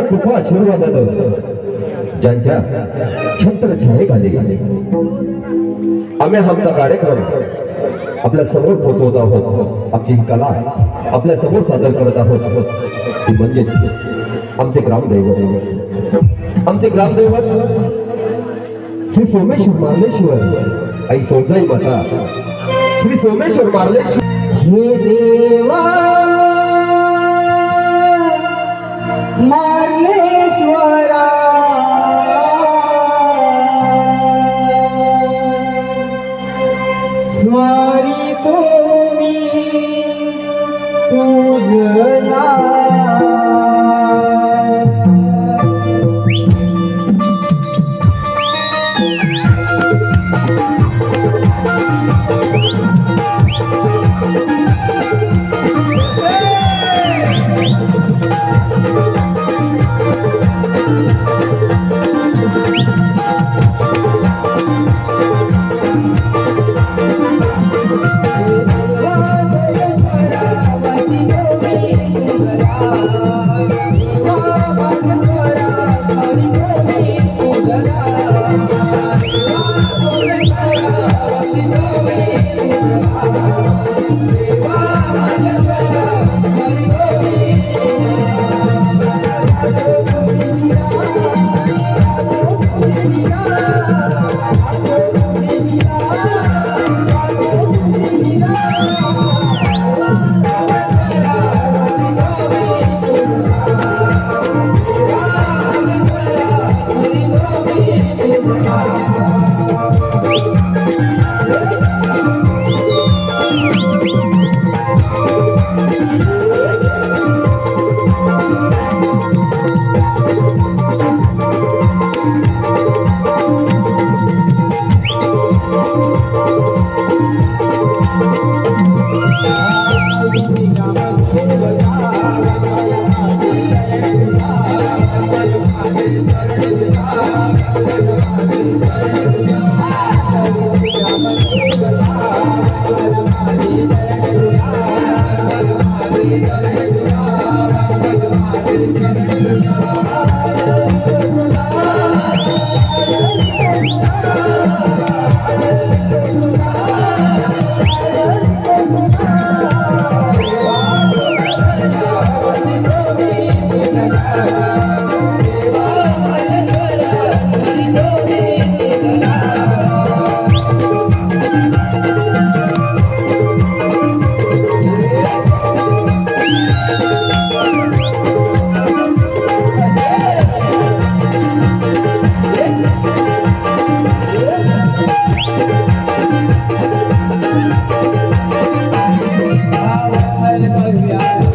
कृपा आशीर्वादानं ज्यांच्या छत्र घाली आम्ही आमचा कार्यक्रम आपल्यासमोर पोहोचवत आहोत. आमची कला आपल्यासमोर सादर करत आहोत. ती म्हणजे आमचे ग्रामदैवत. आमचे ग्रामदैवत श्री सोमेश्वर मार्लेश्वर. आई सोजाई माता. श्री सोमेश्वर मार्लेश्वर. हे देवा જના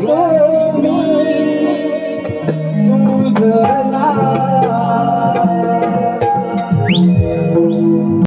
Lord.